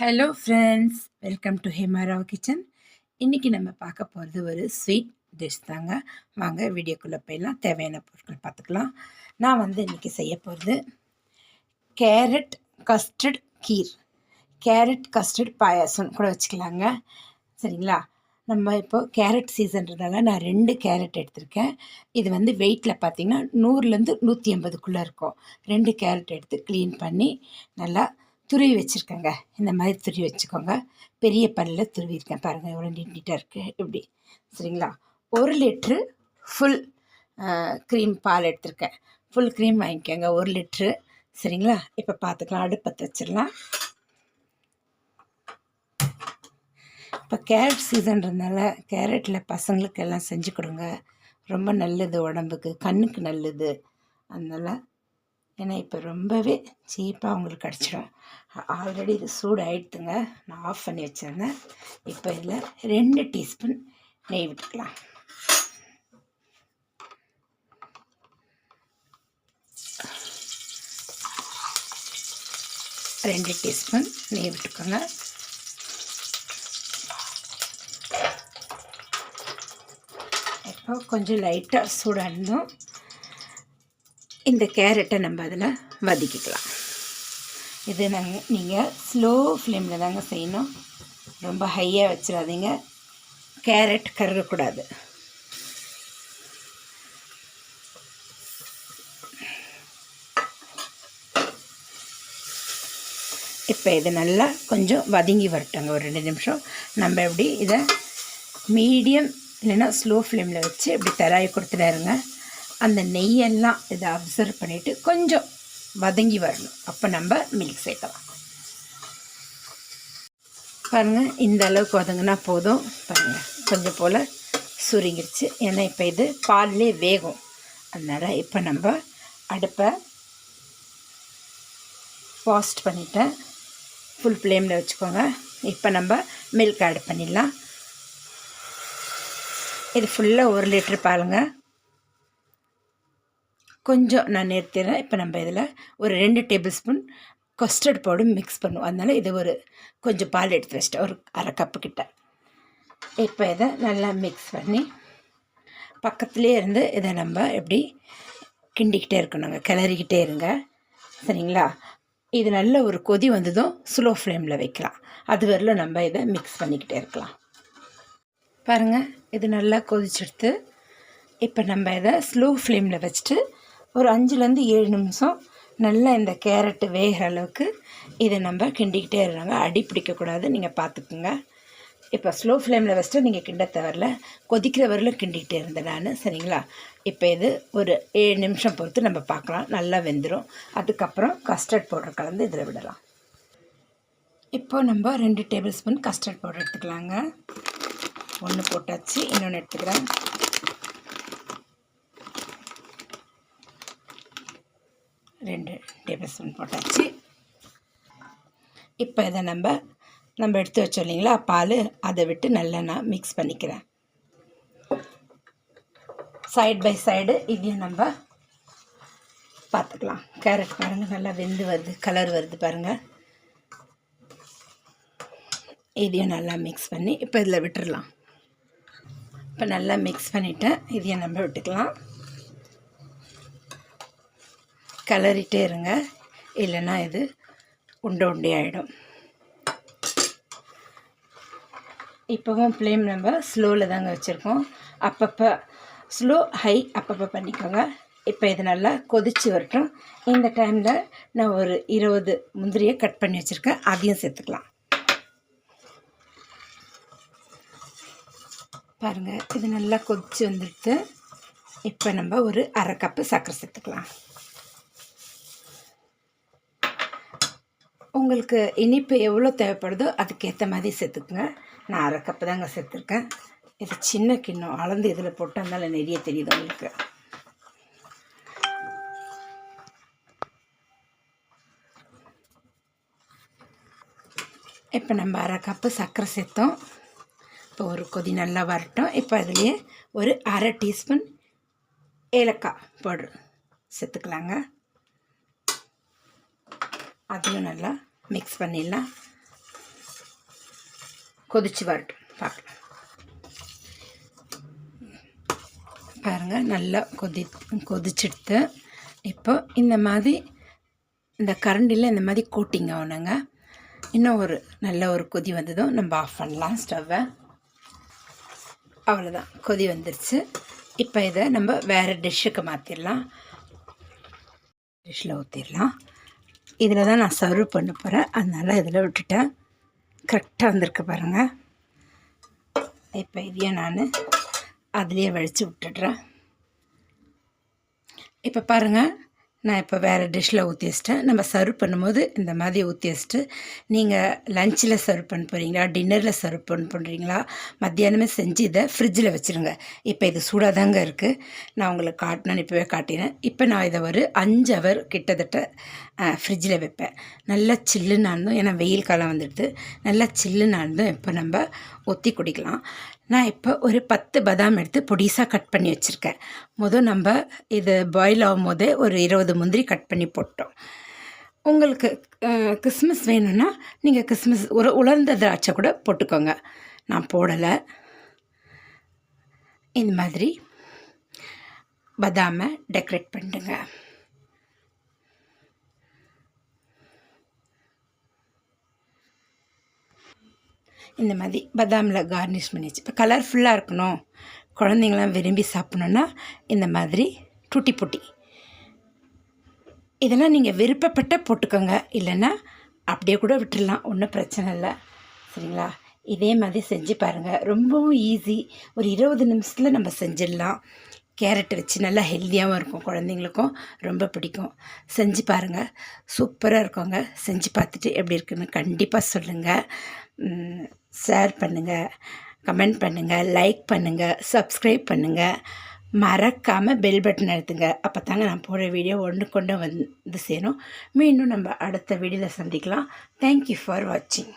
Hello friends welcome to Hemarao kitchen இன்றைக்கி நம்ம பார்க்க போகிறது ஒரு ஸ்வீட் டிஷ் தாங்க. வாங்க வீடியோக்குள்ளே போயிடலாம். தேவையான பொருட்கள் பார்த்துக்கலாம். நான் வந்து இன்றைக்கி செய்ய போகிறது carrot custard kheer. Carrot custard payasam கூட வச்சுக்கலாங்க. சரிங்களா? நம்ம இப்போ கேரட் சீசன்றதால நான் ரெண்டு கேரட் எடுத்திருக்கேன். இது வந்து வெயிட்டில் பார்த்தீங்கன்னா நூறுலேருந்து நூற்றி ஐம்பதுக்குள்ளே இருக்கும். ரெண்டு கேரட் எடுத்து க்ளீன் பண்ணி நல்லா துருவி வச்சுருக்கேங்க. இந்த மாதிரி துருவி வச்சுக்கோங்க. பெரிய பல்லில் துருவிருக்கேன் பாருங்கள் எவ்வளோ நீட் நீட்டாக இருக்குது இப்படி. சரிங்களா? ஒரு லிட்ரு ஃபுல் க்ரீம் பால் எடுத்திருக்கேன். ஃபுல் க்ரீம் வாங்கிக்கோங்க. ஒரு லிட்ரு. சரிங்களா? இப்போ பார்த்துக்கலாம் அடுப்பத்தை வச்சிடலாம். இப்போ கேரட் சீசன்றதுனால கேரட்டில் பசங்களுக்கு எல்லாம் செஞ்சு கொடுங்க. ரொம்ப நல்லது உடம்புக்கு. கண்ணுக்கு நல்லது. அதனால் ஏன்னா இப்போ ரொம்பவே சீப்பாக உங்களுக்கு கிடச்சிடும். ஆல்ரெடி இது சூடு ஆகிடுத்துங்க நான் ஆஃப் பண்ணி வச்சுருந்தேன். இப்போ இதில் ரெண்டு டீஸ்பூன் நெய் விட்டுக்கலாம். ரெண்டு டீஸ்பூன் நெய் விட்டுக்கோங்க. இப்போ கொஞ்சம் லைட்டாக சூடாக இந்த கேரட்டை நம்ம அதில் வதக்கிக்கலாம். இது நாங்கள் நீங்கள் ஸ்லோ ஃப்ளேமில் தாங்க செய்யணும். ரொம்ப ஹையாக வச்சிடாதீங்க. கேரட் கருகக்கூடாது. இப்போ இது நல்லா கொஞ்சம் வதங்கி வரட்டுங்க ஒரு ரெண்டு நிமிஷம். நம்ம எப்படி இதை மீடியம் இல்லைன்னா ஸ்லோ ஃப்ளேமில் வச்சு இப்படி தராய் கொடுத்துடாருங்க. அந்த நெய்யெல்லாம் இதை அப்சர்வ் பண்ணிவிட்டு கொஞ்சம் வதங்கி வரணும். அப்போ நம்ம மில்க் சேர்க்கலாம். பாருங்கள் இந்த அளவுக்கு வதங்கினா போதும். பாருங்கள் கொஞ்சம் போல் சுருங்கிருச்சு. ஏன்னா இப்போ இது பால்லே வேகும். அதனால் இப்போ நம்ம அடுப்பை பாஸ்ட் பண்ணிட்டேன் ஃபுல் ஃப்ளேமில் வச்சுக்கோங்க. இப்போ நம்ம மில்க் ஆட் பண்ணிடலாம். இது ஃபுல்லாக ஒரு லிட்ரு பாருங்கள் கொஞ்சம் நான் நிறுத்திடுறேன் இப்போ நம்ம இதில் ஒரு ரெண்டு table spoon custard powder mix பண்ணுவோம். அதனால் இது ஒரு கொஞ்சம் பால் எடுத்து வச்சிட்டேன். ஒரு அரை கப்பு கிட்ட. இப்போ இதை நல்லா மிக்ஸ் பண்ணி பக்கத்துலேயே இருந்து இதை நம்ம எப்படி கிண்டிக்கிட்டே இருக்கணுங்க கிளறிக்கிட்டே இருங்க. சரிங்களா? இது நல்ல ஒரு கொதி வந்ததும் ஸ்லோ ஃப்ளேமில் வைக்கலாம். அது வரலும் நம்ம இதை மிக்ஸ் பண்ணிக்கிட்டே இருக்கலாம். பாருங்கள் இது நல்லா கொதிச்செடுத்து இப்போ நம்ம இதை ஸ்லோ ஃப்ளேமில் வச்சுட்டு ஒரு அஞ்சுலேருந்து ஏழு நிமிஷம் நல்லா இந்த கேரட்டு வேகிற அளவுக்கு இதை நம்ம கிண்டிக்கிட்டே இருக்காங்க. அடி பிடிக்கக்கூடாது நீங்கள் பார்த்துக்குங்க. இப்போ ஸ்லோ ஃப்ளேமில் வச்சுட்டு நீங்கள் கிண்ட வரல கொதிக்கிற வரலும் கிண்டிக்கிட்டே இருந்தேன் நான் சரிங்களா? இப்போ இது ஒரு ஏழு நிமிஷம் பொறுத்து நம்ம பார்க்கலாம். நல்லா வெந்துடும் அதுக்கப்புறம் கஸ்டர்ட் பவுடர் கலந்து இதில் விடலாம். இப்போ நம்ம ரெண்டு டேபிள் ஸ்பூன் கஸ்டர்ட் பவுடர் எடுத்துக்கலாங்க. ஒன்று போட்டாச்சு இன்னொன்று எடுத்துக்கிறேன். ரெண்டு டேபிள் ஸ்பூன் போட்டாச்சு. இப்போ இதை நம்ம நம்ம எடுத்து வச்சோம் இல்லைங்களா? பால் அதை விட்டு நல்லா நான் மிக்ஸ் பண்ணிக்கிறேன். சைட் பை சைடு இதையும் நம்ம பார்த்துக்கலாம். கேரட் பாருங்கள் நல்லா வெந்து வருது கலர் வருது பாருங்கள் இதையும் நல்லா மிக்ஸ் பண்ணி இப்போ இதில் விட்டுடலாம் இப்போ நல்லா மிக்ஸ் பண்ணிவிட்டேன் இதையும் நம்ம விட்டுக்கலாம். கிளறிட்டே இருங்க. இல்லைன்னா இது உண்டை உண்டி ஆகிடும் இப்போவும் ஃப்ளேம் நம்ம ஸ்லோவில் தாங்க வச்சுருக்கோம். அப்பப்போ ஸ்லோ ஹை அப்பப்போ பண்ணிக்கோங்க. இப்போ இது நல்லா கொதித்து வரட்டும். இந்த டைமில் நான் ஒரு இருபது முந்திரியை கட் பண்ணி வச்சுருக்கேன். அதையும் சேர்த்துக்கலாம். பாருங்கள் இது நல்லா கொதித்து வந்துடுத்து இப்போ நம்ம ஒரு அரை கப்பு சர்க்கரை சேர்த்துக்கலாம். உங்களுக்கு இனிப்பு எவ்வளோ தேவைப்படுதோ அதுக்கேற்ற மாதிரி சேர்த்துக்குங்க. நான் அரை கப்பு தாங்க சேர்த்துருக்கேன். இது சின்ன கிண்ணம் அளந்து இதில் போட்டு அதனால் நிறைய தெரியுது உங்களுக்கு. இப்போ நம்ம அரை கப்பு சர்க்கரை சேர்த்தோம். இப்போ ஒரு கொதி நல்லா வரட்டும். இப்போ அதுலேயே ஒரு அரை டீஸ்பூன் ஏலக்காய் போடுறோம் சேர்த்துக்கலாங்க. அதையும் நல்லா மிக்ஸ் பண்ணிடலாம். கொதிச்சு வரட்டும். பார்க்கலாம். பாருங்கள் நல்லா கொதி கொதிச்சுடுத்து இப்போ இந்த மாதிரி இந்த கரண்டியில் இந்த மாதிரி கோட்டிங் ஆகணுங்க. இன்னும் ஒரு நல்ல ஒரு கொதி வந்ததும் நம்ம ஆஃப் பண்ணலாம் ஸ்டவ்வை அவ்வளோதான் கொதி வந்துருச்சு. இப்போ இதை நம்ம வேறு டிஷ்ஷுக்கு மாற்றிடலாம் டிஷ்ஷில் ஊற்றிடலாம் இதில் தான் நான் சர்வ் பண்ண போகிறேன் அதனால் இதில் விட்டுட்டேன். கரெக்டாக வந்திருக்கு பாருங்கள் இப்போ இதையும் நான் அதுலேயே வழித்து விட்டுடுறேன். இப்போ பாருங்கள் நான் இப்போ வேறு டிஷ்ஷில் ஊற்றி வச்சிட்டேன். நம்ம சர்வ் பண்ணும்போது இந்த மாதிரி ஊற்றி வச்சுட்டு நீங்கள் லஞ்சில் சர்வ் பண்ண போகிறீங்களா டின்னரில் சர்வ் பண்ண பண்ணுறீங்களா மத்தியானமே செஞ்சு இதை ஃப்ரிட்ஜில் வச்சுருங்க. இப்போ இது சூடாக தாங்க இருக்குது நான் உங்களுக்கு காட்டினேன் இப்போவே காட்டினேன். இப்போ நான் இதை ஒரு அஞ்சு ஹவர் கிட்டத்தட்ட ஃப்ரிட்ஜில் வைப்பேன். நல்லா சில்லுன்னு இருந்தும் ஏன்னா வெயில் காலம் வந்துடுது. நல்லா சில்லுன்னு இருந்தும் இப்போ நம்ம ஒத்தி குடிக்கலாம். நான் இப்போ ஒரு பத்து பதாம் எடுத்து பொடிசாக கட் பண்ணி வச்சுருக்கேன். முதல் நம்ம இது பாயில் ஆகும் போதே ஒரு இருபது முந்திரி கட் பண்ணி போட்டோம். உங்களுக்கு கிறிஸ்மஸ் வேணும்னா நீங்கள் கிறிஸ்மஸ் ஒரு உலர்ந்த திராட்சை கூட போட்டுக்கோங்க. நான் போடலை. இந்த மாதிரி பதாமை டெக்கரேட் பண்ணிடுங்க. இந்த மாதிரி பதாமில் கார்னிஷ் பண்ணி வச்சு இப்போ கலர்ஃபுல்லாக இருக்கணும். குழந்தைங்களாம் விரும்பி சாப்பிட்ணுன்னா இந்த மாதிரி டூட்டி புட்டி. இதெல்லாம் நீங்கள் விருப்பப்பட்ட போட்டுக்கோங்க. இல்லைன்னா அப்படியே கூட விட்டுடலாம் ஒன்றும் பிரச்சனை இல்லை. சரிங்களா? இதே மாதிரி செஞ்சு பாருங்கள் ரொம்பவும் ஈஸி ஒரு இருபது நிமிஷத்தில் நம்ம செஞ்சிடலாம். கேரட் வச்சு நல்லா ஹெல்த்தியாகவும் இருக்கும். குழந்தைங்களுக்கும் ரொம்ப பிடிக்கும். செஞ்சு பாருங்கள் சூப்பராக இருக்குங்க. செஞ்சு பார்த்துட்டு எப்படி இருக்குன்னு கண்டிப்பாக சொல்லுங்கள் ஷேர் பண்ணுங்கள் கமெண்ட் பண்ணுங்கள் லைக் பண்ணுங்கள் சப்ஸ்கிரைப் பண்ணுங்கள் மறக்காமல் பெல் பட்டன் எடுத்துங்க அப்போ தாங்க நான் போகிற வீடியோ ஒன்று கொண்டு வந்து சேரும். மீண்டும் நம்ம அடுத்த வீடியோவில் சந்திக்கலாம். தேங்க்யூ ஃபார் வாட்சிங்